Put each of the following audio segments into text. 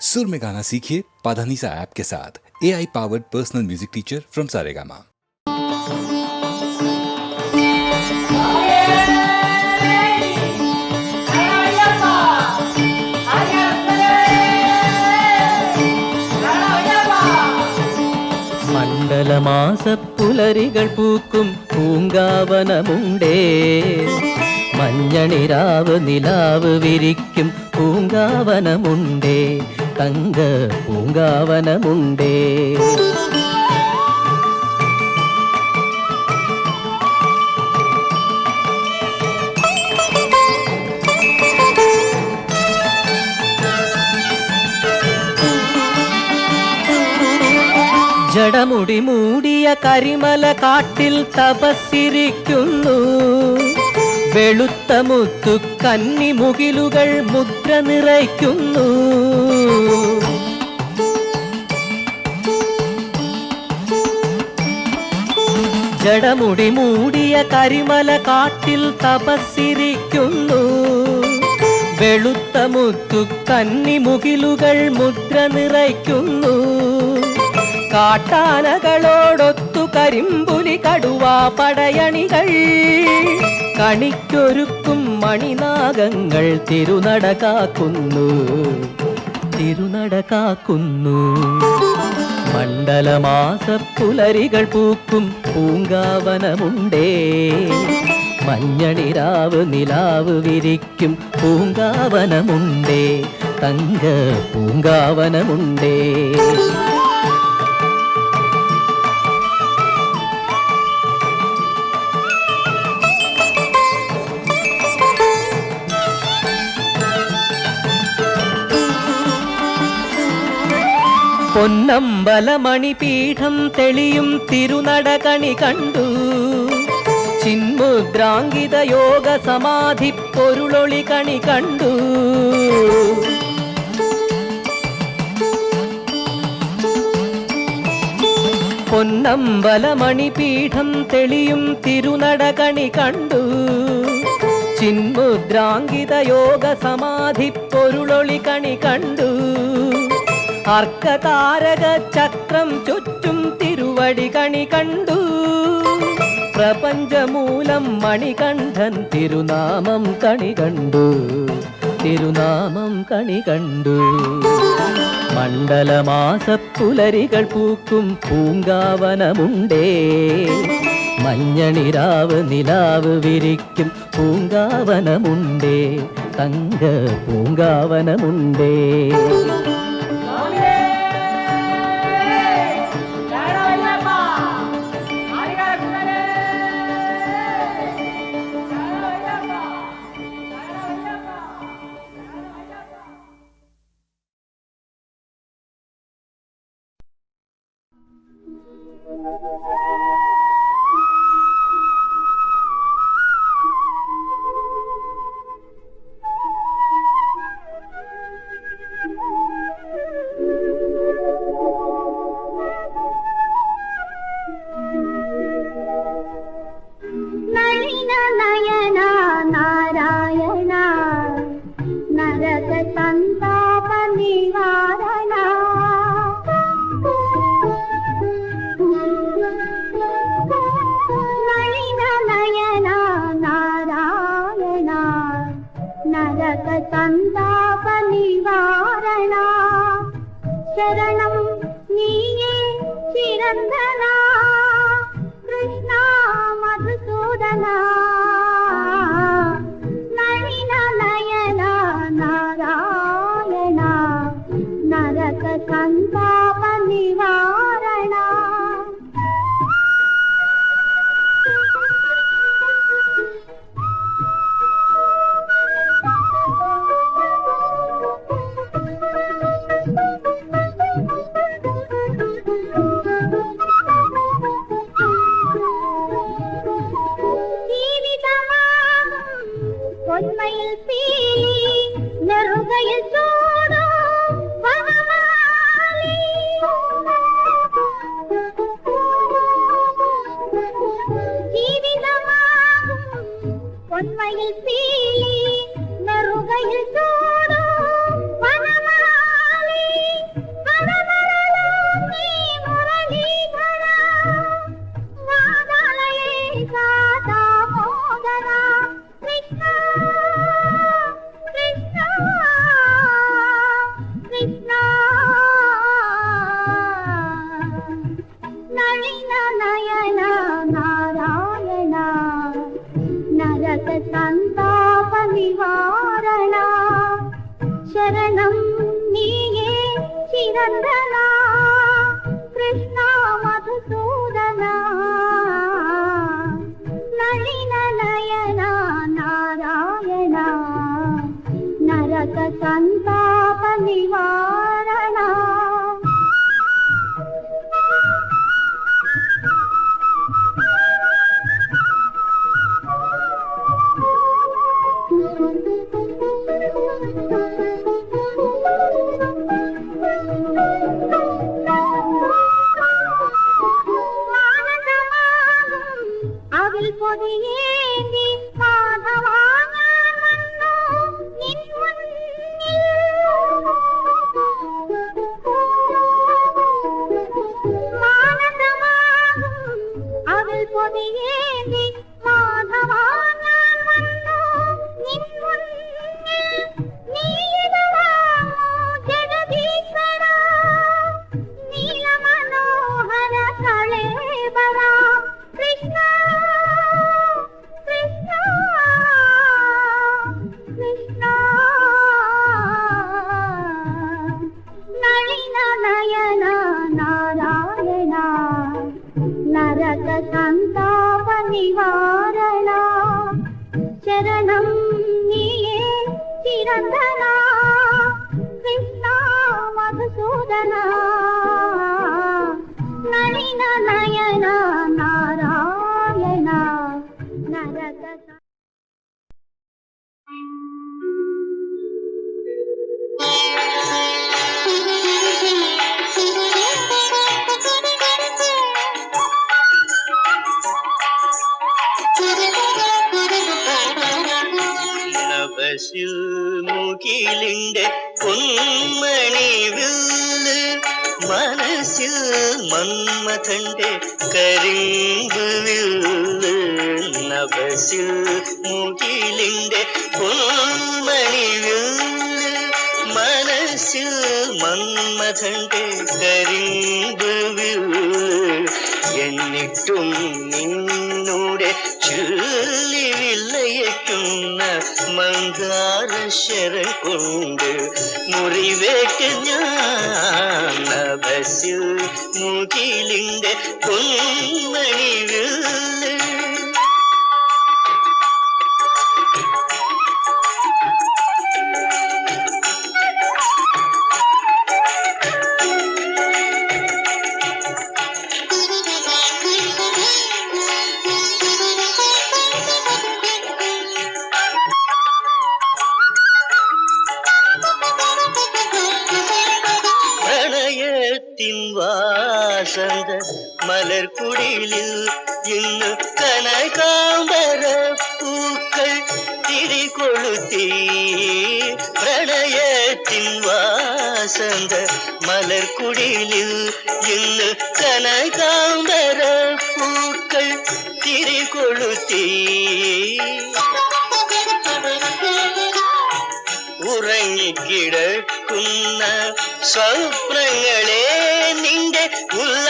सुर में गाना सीखिए पाधानीसा ऐप के साथ A I powered personal music teacher from Saregama മണ്ഡലമാസപ്പുലരികൾ പൂക്കും പൂങ്കാവനമുണ്ടേ മഞ്ഞണിരാവ് നിലാവ് വിരിക്കും പൂങ്കാവനമുണ്ടേ തങ്ക പൂങ്കാവനമുണ്ടേ ജടമുടി മൂടിയ കരിമല കാട്ടിൽ തപസ്സിരിക്കുന്നു വെളുത്ത മുത്തു കന്നിമുകിലുകൾ മുദ്ര നിറയ്ക്കുന്നു ജടമുടി മൂടിയ കരിമല കാട്ടിൽ തപസ്സിരിക്കുന്നു. വെളുത്ത മുത്തു കന്നി മുകിലുകൾ മുദ്ര നിറയ്ക്കുന്നു. കാട്ടാനകളോടൊത്തു കരിമ്പുലി കടുവാ പടയണികൾ. കണിക്കൊരുക്കും മണിനാഗങ്ങൾ തിരുനട കാക്കുന്നു. തിരുനട കാക്കുന്നു. മണ്ഡലമാസപ്പുലരികൾ പൂക്കും പൂങ്കാവനമുണ്ടേ. മഞ്ഞണിരാവ് നിലാവ് വിരിക്കും പൂങ്കാവനമുണ്ടേ. തങ്ക പൂങ്കാവനമുണ്ടേ. പൊന്നമ്പലമണിപീഠം തെളിയും തിരുനടകണി കണ്ടു. ചിന്മുദ്രാങ്കിത യോഗ സമാധി പൊരുളൊളി കണി കണ്ടു. പൊന്നമ്പലമണിപീഠം തെളിയും തിരുനടകണി കണ്ടു. ചിന്മുദ്രാങ്കിത യോഗ സമാധി പൊരുളൊളി കണി കണ്ടു. അർക്കതാരക ചക്രം ചുറ്റും തിരുവടി കണി കണ്ടു. പ്രപഞ്ചമൂലം മണികണ്ഠൻ തിരുനാമം കണി കണ്ടു. തിരുനാമം കണി കണ്ടു. മണ്ഡലമാസപ്പുലരികൾ പൂക്കും പൂങ്കാവനമുണ്ടേ. മഞ്ഞണിരാവ് നിലാവ് വിരിക്കും പൂങ്കാവനമുണ്ടേ. തങ്ക പൂങ്കാവനമുണ്ടേ ശരണം. നീയേ ചിരന്തന 你妈 നിവാരണ ശരണം നീയേ ചിരന്തന കൃഷ്ണ മധുസൂദന നഭസിൽ മുകിലിന്റെ പൊന്മണി വീൽ മനസ്സിൽ മന്മഥന്റെ കരിമ്പ് വീൽ നഭസിൽ മുകിലിന്റെ പൊന്മണി വീൽ മനസ്സിൽ മന്മഥന്റെ കരിമ്പ് വീൽ എന്നിട്ടും നിന്നൂടെ ചൊല്ലി മന്ദാര മന്ദാരശരം കൊണ്ട് മുറിവേറ്റ് ഞാൻ നഭസിൽ മുകിലിന്റെ പൊന്മണി நில்லு கனகாம்பர பூக்கள் திரி கொளுத்தி பிரளயத்தின் வாசந்த மலர் குடிலில் நில்லு கனகாம்பர பூக்கள் திரி கொளுத்தி உறங்கி கிடக்குன்ன சொப்னங்களே நீங்க உள்ள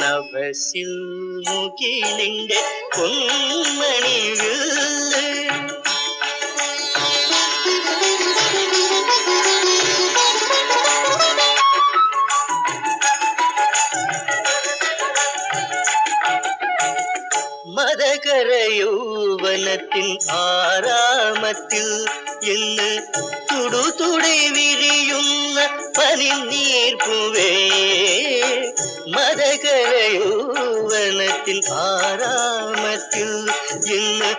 നഭസിൽ മുകിലിന്റെ പൊന്മണി മതകരയൗവനത്തിൻ ആരാമത്തിൽ ഇന്ന് തുടുതുടി വിരിയുന്ന പനിനീർപ്പുവേ. മതകരയൗവനത്തിൻ ആരാമത്തിൽ ഇന്ന്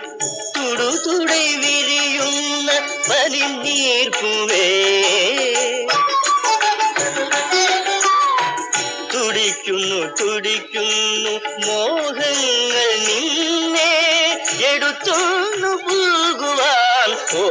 തുടുതുടി വിരിയുന്ന പനിനീർപ്പുവേ. തുടിക്കുന്നു തുടിക്കുന്നു മോഹങ്ങൾ துள்ளு புகுவான் ஓ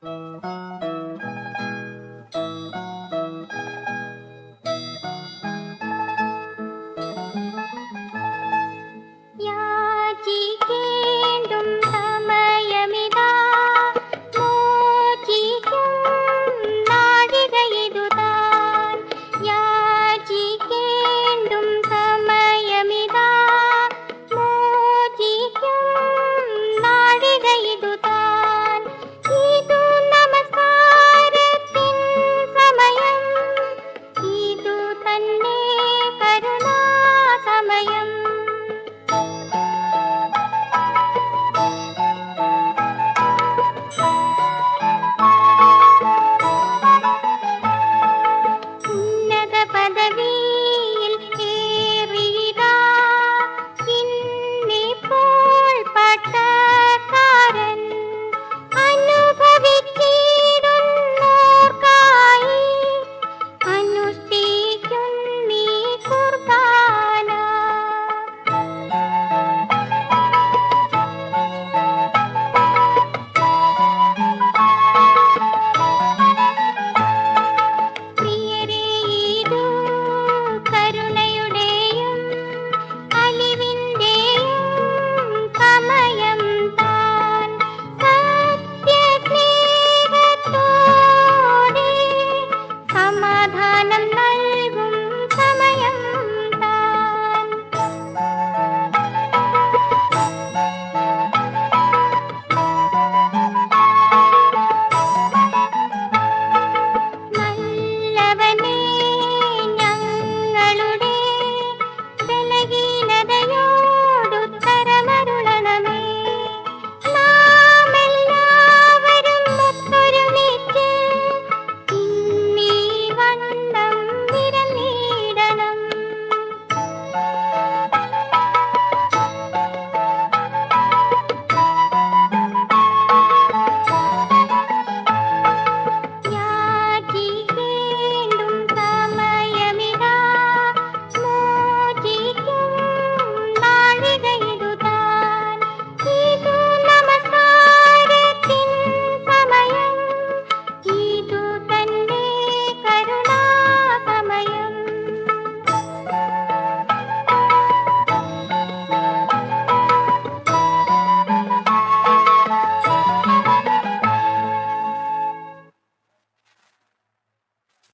Música